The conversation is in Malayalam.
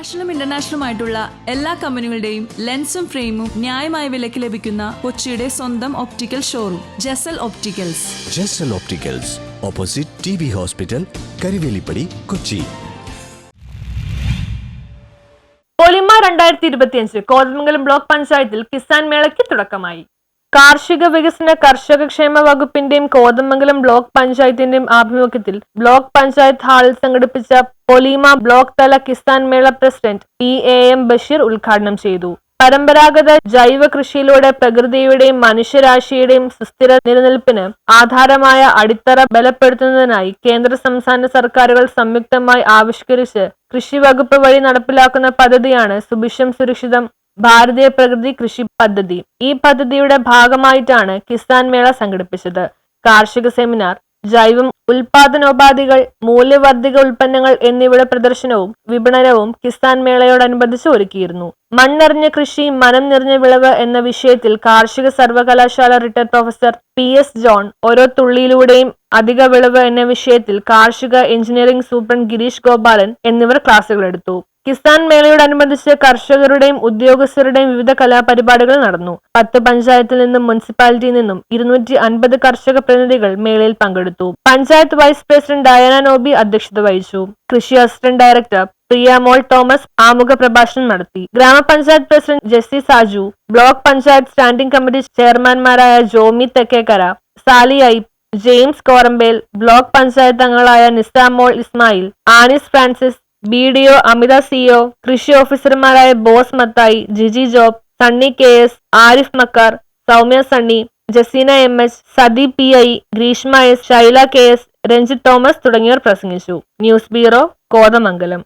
നാഷണലും ഇന്റർനാഷണലും ആയിട്ടുള്ള എല്ലാ കമ്പനികളുടെയും ലെൻസും ഫ്രെയിമും ന്യായമായ വിലയ്ക്ക് ലഭിക്കുന്ന കൊച്ചിയുടെ സ്വന്തം optical showroom Jasal opticals Jasal opticals opposite T B hospital Karivelippady Kochi ഒലിമ രണ്ടായിരത്തി ഇരുപത്തിയഞ്ച് കോതമംഗലം ബ്ലോക്ക് പഞ്ചായത്തിൽ കിസാൻ മേളയ്ക്ക് തുടക്കമായി. കാർഷിക വികസന കർഷക ക്ഷേമ വകുപ്പിന്റെയും കോതമംഗലം ബ്ലോക്ക് പഞ്ചായത്തിന്റെയും ആഭിമുഖ്യത്തിൽ ബ്ലോക്ക് പഞ്ചായത്ത് ഹാളിൽ സംഘടിപ്പിച്ച പൊലീമ ബ്ലോക്ക് തല കിസാൻ മേള president P A M Basheer ഉദ്ഘാടനം ചെയ്തു. പരമ്പരാഗത ജൈവ കൃഷിയിലൂടെ പ്രകൃതിയുടെയും മനുഷ്യരാശിയുടെയും സുസ്ഥിര നിലനിൽപ്പിന് ആധാരമായ അടിത്തറ ബലപ്പെടുത്തുന്നതിനായി കേന്ദ്ര സംസ്ഥാന സർക്കാരുകൾ സംയുക്തമായി ആവിഷ്കരിച്ച് കൃഷി വകുപ്പ് വഴി നടപ്പിലാക്കുന്ന പദ്ധതിയാണ് സുഭിക്ഷം സുരക്ഷിതം ഭാരതീയ പ്രകൃതി കൃഷി പദ്ധതി. ഈ പദ്ധതിയുടെ ഭാഗമായിട്ടാണ് കിസാൻ മേള സംഘടിപ്പിച്ചത്. കാർഷിക സെമിനാർ ജൈവം ഉൽപാദനോപാധികൾ മൂല്യവർദ്ധിക ഉൽപ്പന്നങ്ങൾ എന്നിവയുടെ പ്രദർശനവും വിപണനവും കിസാൻ മേളയോടനുബന്ധിച്ച് ഒരുക്കിയിരുന്നു. മണ്ണെറിഞ്ഞ കൃഷി മനം നിറഞ്ഞ വിളവ് എന്ന വിഷയത്തിൽ കാർഷിക സർവകലാശാല retire professor P S John ഓരോ തുള്ളിയിലൂടെയും അധിക വിളവ് എന്ന വിഷയത്തിൽ കാർഷിക എഞ്ചിനീയറിംഗ് സൂപ്രണ്ട് ഗിരീഷ് ഗോപാലൻ എന്നിവർ ക്ലാസുകൾ എടുത്തു കിസാൻ മേളയോടനുബന്ധിച്ച് കർഷകരുടെയും ഉദ്യോഗസ്ഥരുടെയും വിവിധ കലാപരിപാടികൾ നടന്നു. പത്ത് പഞ്ചായത്തിൽ നിന്നും മുനിസിപ്പാലിറ്റിയിൽ നിന്നും ഇരുന്നൂറ്റി അൻപത് കർഷക പ്രതിനിധികൾ മേളയിൽ പങ്കെടുത്തു. Panchayat vice president Diana Noby അധ്യക്ഷത വഹിച്ചു. കൃഷി assistant director Priya Mol Thomas ആമുഖ പ്രഭാഷണം നടത്തി. ഗ്രാമപഞ്ചായത്ത് president Jessy Saju block panchayat standing committee ചെയർമാൻമാരായ Jomy Thekkekara Sally I James Korambel block panchayat അംഗങ്ങളായ Nisamol Ismail Anis Francis B D O Amitha CO കൃഷി ഓഫീസർമാരായ Bose Mathai Jiji Job Sunny K S Arif Makkar Soumya Sunny Jaseena M H Sathi P I Greeshma S Shaila K S Ranjith Thomas തുടങ്ങിയവർ പ്രസംഗിച്ചു. News bureau Kothamangalam.